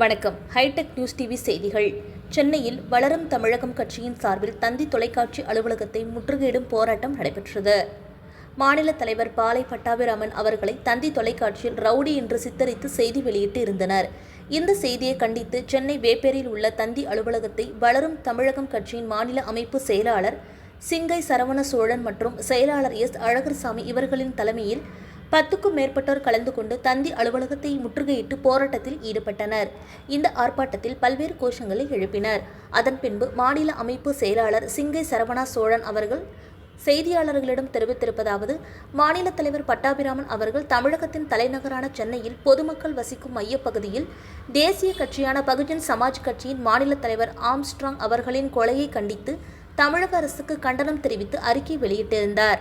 வணக்கம். Hitech news TV செய்திகள். சென்னையில் வளரும் தமிழகம் கட்சியின் சார்பில் தந்தி தொலைக்காட்சி அலுவலகத்தை முற்றுகையிடும் போராட்டம் நடைபெற்றது. மாநில தலைவர் பாலை பட்டாபிராமன் அவர்களை தந்தி தொலைக்காட்சியில் ரவுடி என்று சித்தரித்து செய்தி வெளியிட்டு இருந்தனர். இந்த செய்தியை கண்டித்து சென்னை வேப்பேரில் உள்ள தந்தி அலுவலகத்தை வளரும் தமிழகம் கட்சியின் மாநில அமைப்பு செயலாளர் சிங்கை சரவண சோழன் மற்றும் செயலாளர் எஸ். அழகர்சாமி இவர்களின் தலைமையில் பத்துக்கும் மேற்பட்டோர் கலந்து கொண்டு தந்தி அலுவலகத்தை முற்றுகையிட்டு போராட்டத்தில் ஈடுபட்டனர். இந்த ஆர்ப்பாட்டத்தில் பல்வேறு கோஷங்களை எழுப்பினர். அதன் பின்பு மாநில அமைப்பு செயலாளர் சிங்கை சரவணா சோழன் அவர்கள் செய்தியாளர்களிடம் தெரிவித்திருப்பதாவது மாநில தலைவர் பட்டாபிராமன் அவர்கள் தமிழகத்தின் தலைநகரான சென்னையில் பொதுமக்கள் வசிக்கும் மையப்பகுதியில் தேசிய கட்சியான பகுஜன் சமாஜ் கட்சியின் மாநில தலைவர் ஆம்ஸ்ட்ராங் அவர்களின் கொலையை கண்டித்து தமிழக அரசுக்கு கண்டனம் தெரிவித்து அறிக்கை வெளியிட்டிருந்தார்.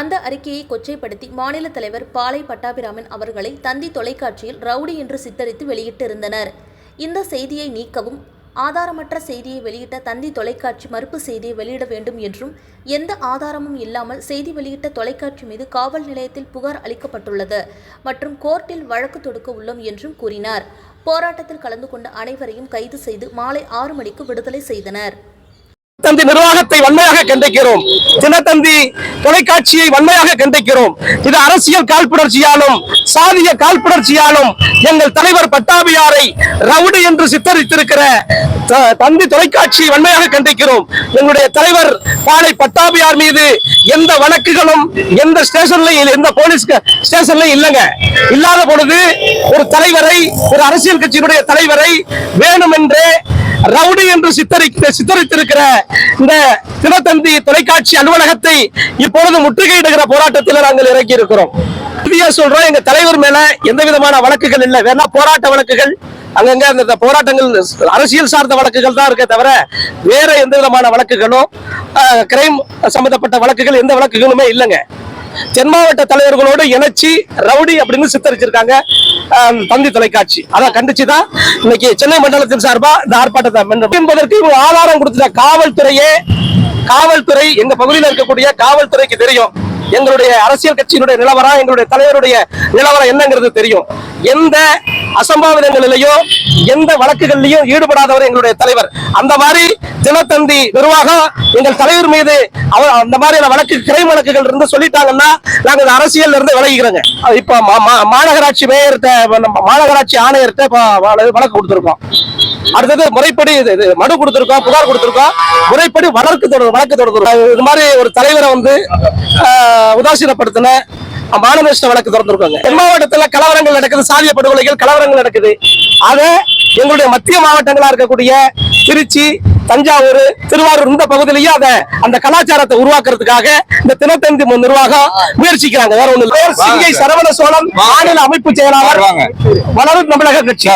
அந்த அறிக்கையை கொச்சைப்படுத்தி மாநில தலைவர் பாலை பட்டாபிராமன் அவர்களை தந்தி தொலைக்காட்சியில் ரவுடி என்று சித்தரித்து வெளியிட்டிருந்தனர். இந்த செய்தியை நீக்கவும் ஆதாரமற்ற செய்தியை வெளியிட்ட தந்தி தொலைக்காட்சி மறுப்பு செய்தியை வெளியிட வேண்டும் என்றும் எந்த ஆதாரமும் இல்லாமல் செய்தி வெளியிட்ட தொலைக்காட்சி மீது காவல் நிலையத்தில் புகார் அளிக்கப்பட்டுள்ளது மற்றும் கோர்ட்டில் வழக்கு தொடுக்க உள்ளோம் என்றும் கூறினார். போராட்டத்தில் கலந்து கொண்ட அனைவரையும் கைது செய்து மாலை ஆறு மணிக்கு விடுதலை செய்தனர். தந்தி நிர்வாகத்தை வன்மையாக கண்டிக்கிறோம். தினத்தந்தி தொலைக்காட்சியை வன்மையாக கண்டிக்கிறோம். இது அரசியல் காழ்ப்புணர்ச்சியாலும் சாதிய காழ்ப்புணர்ச்சியாலும் எங்கள் தலைவர் பட்டாபியாரை ரவுடி என்று சித்தரித்திருக்கிற தந்தி தொலைக்காட்சியை வன்மையாக கண்டிக்கிறோம். எங்களுடைய தலைவர் பாலை பட்டாபியார் மீது எந்த வழக்குகளும் எந்த ஸ்டேஷன்லையும் எந்த போலீஸ் ஸ்டேஷன்லையும் இல்லைங்க. இல்லாத பொழுது ஒரு தலைவரை ஒரு அரசியல் கட்சியினுடைய தலைவரை வேணும் வேணுமென்றே ரவுடி என்று சித்தரிக்க சித்தரித்திருக்கிற இந்த தினத்தந்தி தொலைக்காட்சி அலுவலகத்தை இப்பொழுது முற்றுகையிடுகிற போராட்டத்தில் நாங்கள் இறக்கி இருக்கிறோம் இறுதியா சொல்றோம் எங்க தலைவர் மேல எந்த விதமான வழக்குகள் இல்லை. வேணா போராட்ட வழக்குகள் அங்கங்க அந்த போராட்டங்கள் அரசியல் சார்ந்த வழக்குகள் தான் இருக்கே தவிர வேற எந்த விதமான வழக்குகளும் கிரைம் சம்பந்தப்பட்ட வழக்குகள் எந்த வழக்குகளுமே இல்லைங்க. தென் மாவட்ட தலைவர்களோடு இணைச்சி ரவுடி அப்படின்னு சித்தரிச்சிருக்காங்க. தந்தி தொலைக்காட்சி. அதை கண்டிச்சு தான் இன்னைக்கு சென்னை மண்டலத்தின் சார்பா இந்த ஆர்ப்பாட்டத்தை என்பதற்கு இவங்க ஆதாரம் கொடுத்துட்ட காவல்துறையே காவல்துறை எங்க பகுதியில் இருக்கக்கூடிய காவல்துறைக்கு தெரியும். எங்களுடைய அரசியல் கட்சியினுடைய நிலவரம் எங்களுடைய தலைவருடைய நிலவரம் என்னங்கிறது தெரியும். எந்த அசம்பாவிதங்களிலேயோ எந்த வழக்குகளிலையும் ஈடுபடாதவர் எங்களுடைய தலைவர். அந்த மாதிரி தினத்தந்தி நிர்வாகம் எங்கள் தலைவர் மீது அவர் அந்த மாதிரியான வழக்கு கிரை வழக்குகள் இருந்து சொல்லிட்டாங்கன்னா நாங்க இந்த அரசியல்ல இருந்து விலகிக்கிறோங்க. இப்போ மா- மா- மாநகராட்சி மேயர்கிட்ட நம்ம மாநகராட்சி ஆணையர்கிட்ட வழக்கு கொடுத்திருக்கோம். அடுத்தது முறைப்படி மனு கொடுத்திருக்கோம் புகார் கொடுத்திருக்கோம். முறைப்படி வழக்கு தொடர் வழக்கு தொடர்ந்து இது மாதிரி ஒரு தலைவரை வந்து உதாசீனப்படுத்தின மானநஷ்ட வழக்கு திறந்திருக்காங்க. தென் மாவட்டத்துல கலவரங்கள் நடக்குது சாதிய படுகொலைகள் கலவரங்கள் நடக்குது. அத எங்களுடைய மத்திய மாவட்டங்களா இருக்கக்கூடிய திருச்சி தஞ்சாவூர் திருவாரூர் இந்த பகுதியிலேயே அத அந்த கலாச்சாரத்தை உருவாக்குறதுக்காக இந்த தினத்தந்தி நிர்வாகம் முயற்சிக்கிறாங்க. வேற ஒண்ணு. சிங்கை சரவண சோழன் மாநில அமைப்பு செயலாளர். வளரும் தமிழக கட்சி.